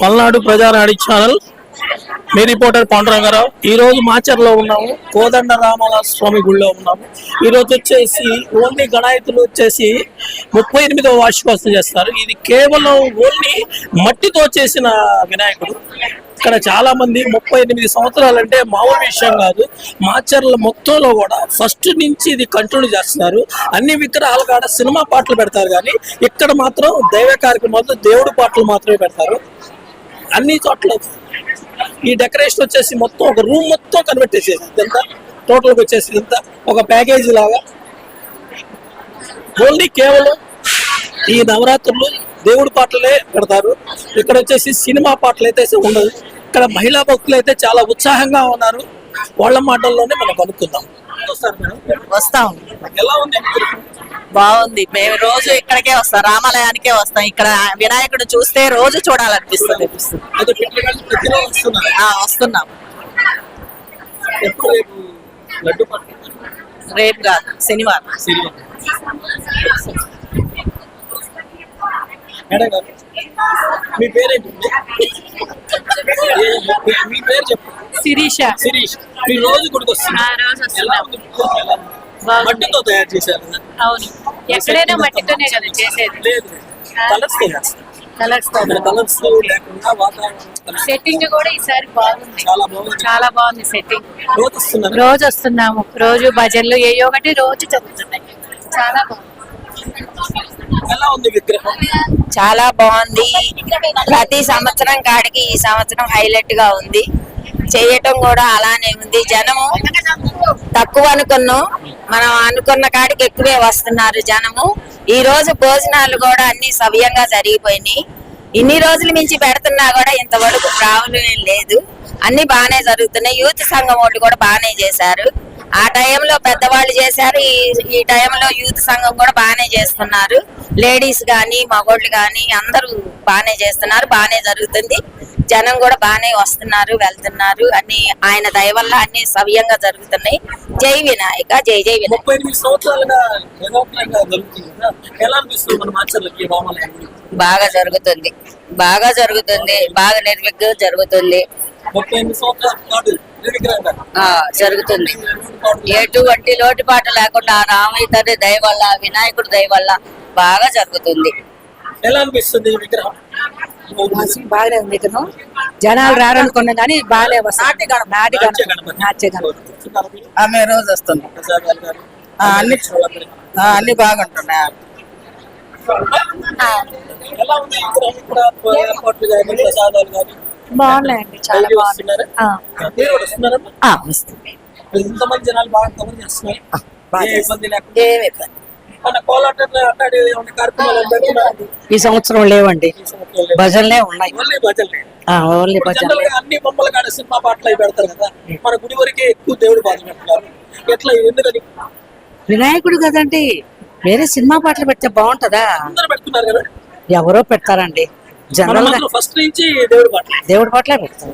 Palnadu Prajanadi channel మీ reporter Pandurangarao ఈ రోజు మాచర్లో ఉన్నాము. కోదండ రామల స్వామి గుడిలో ఉన్నాము. ఈ రోజు వచ్చేసి ఓన్లీ గణాయతులు వచ్చేసి ముప్పై ఎనిమిదవ వార్షికోత్సవం చేస్తారు. ఇది కేవలం ఓన్లీ మట్టితో చేసిన వినాయకుడు. ఇక్కడ చాలా మంది ముప్పై ఎనిమిది సంవత్సరాలు అంటే మామూలు విషయం కాదు. మాచర్ల మొత్తంలో కూడా ఫస్ట్ నుంచి ఇది కంటిన్యూ చేస్తున్నారు. అన్ని విగ్రహాలు కాడ సినిమా పాటలు పెడతారు కానీ ఇక్కడ మాత్రం దైవ కార్యక్రమాలతో దేవుడి పాటలు మాత్రమే పెడతారు. అన్ని చోట్ల ఈ డెకరేషన్ వచ్చేసి మొత్తం ఒక రూమ్ మొత్తం కనిపెట్టేసేది ఇదంతా టోటల్గా వచ్చేసి ఇంత ఒక ప్యాకేజీ లాగా. ఓన్లీ కేవలం ఈ నవరాత్రులు దేవుడి పాటలే పెడతారు. ఇక్కడ వచ్చేసి సినిమా పాటలు అయితే ఉండదు. ఇక్కడ మహిళా భక్తులు అయితే చాలా ఉత్సాహంగా ఉన్నారు. వాళ్ళ మాటల్లోనే మనం కనుక్కుందాం. వస్తాం. ఎలా ఉంది? బాగుంది. మేము రోజు ఇక్కడికే వస్తాం. రామాలయానికే వస్తాం. ఇక్కడ వినాయకుడు చూస్తే రోజు చూడాలనిపిస్తుంది. వస్తున్నాం. రేపు కాదు శనివారం. మీ పేరేంటి మీ పేరు చెప్పు శిరీష శిరీష్ మీ రోజు గుడికి వస్తున్నాం. మట్టితో తయారు చేశారు? అవును. ఎక్కడైనా మట్టితోనే కదా చేసేది. కలర్స్ కలర్స్ కలర్స్ లేకుండా వాతావరణం సెట్టింగ్ కూడా ఈసారి బాగుంది. చాలా బాగుంది. చాలా బాగుంది సెట్టింగ్ రోజు వస్తున్నారు రోజు వస్తున్నాము. రోజు భజనలు ఏ ఒకటి రోజు జరుగుతున్నాయి చాలా బాగుంది. ఎలా ఉంది విగ్రహం? చాలా బాగుంది. ప్రతి సంవత్సరం కాడికి ఈ సంవత్సరం హైలైట్గా ఉంది. చేయటం కూడా అలానే ఉంది. జనము తక్కువ అనుకున్నాం. మనం అనుకున్న కాడికి ఎక్కువే వస్తున్నారు జనము. ఈ రోజు భోజనాలు కూడా అన్ని సవ్యంగా జరిగిపోయినాయి. ఇన్ని రోజుల మించి పెడుతున్నా కూడా ఇంతవరకు ప్రాబ్లం ఏం లేదు. అన్ని బాగానే జరుగుతున్నాయి. యూత్ సంఘం వాళ్ళు కూడా బాగానే చేశారు. ఆ టైంలో పెద్దవాళ్ళు చేశారు. ఈ ఈ టైంలో యూత్ సంఘం కూడా బాగానే చేస్తున్నారు. లేడీస్ గాని మగోళ్ళు గాని అందరూ బాగానే చేస్తున్నారు బాగానే జరుగుతుంది. జనం కూడా బాగానే వస్తున్నారు వెళ్తున్నారు. అన్ని ఆయన దయ వల్ల అన్ని సవ్యంగా జరుగుతున్నాయి. జై వినాయక జై జై? బాగా జరుగుతుంది. బాగా జరుగుతుంది. బాగా నిర్విఘ్నంగా. జరుగుతుంది. జరుగుతుంది ఎటువంటి లోటుపాటు లేకుండా రామయ్య తండ్రి దయ వల్ల వినాయకుడి దయ వల్ల బాగా జరుగుతుంది. ఎలా అనిపిస్తుంది విగ్రహం? బాగానే ఉంది ఇక్కడ జనాలు రారనుకున్నా కానీ బాగానే వస్తుంది. నాటి గణపతి. నాట్య గణపతి? ఆమె రోజు. ఆ, అన్ని అన్ని బాగుంటున్నాయి. విగ్రహం బాగున్నాయండి చాలా వస్తుంది ఇంతమంది జనాలు బాగా కవర్ చేస్తున్నారు ఏ ఇబ్బంది లేకుండా? ఈ సంవత్సరం లేవండి. భజనలే ఉన్నాయి. ఓన్లీ జనరల్గా అన్ని బొమ్మలు కాడ సినిమా పాటలు అవి పెడతారు కదా మన గుడి వరకే ఎక్కువ దేవుడు బాధ పెడతారు. ఎట్లా ఎందుకని? వినాయకుడు కదండి వేరే సినిమా పాటలు పెడితే బాగుంటదా? అందరూ పెడుతున్నారు కదా. ఎవరో పెడతారండి. జనరల్ ఫస్ట్ నుంచి దేవుడు పాటలు. దేవుడి పాటలే పెడతారు.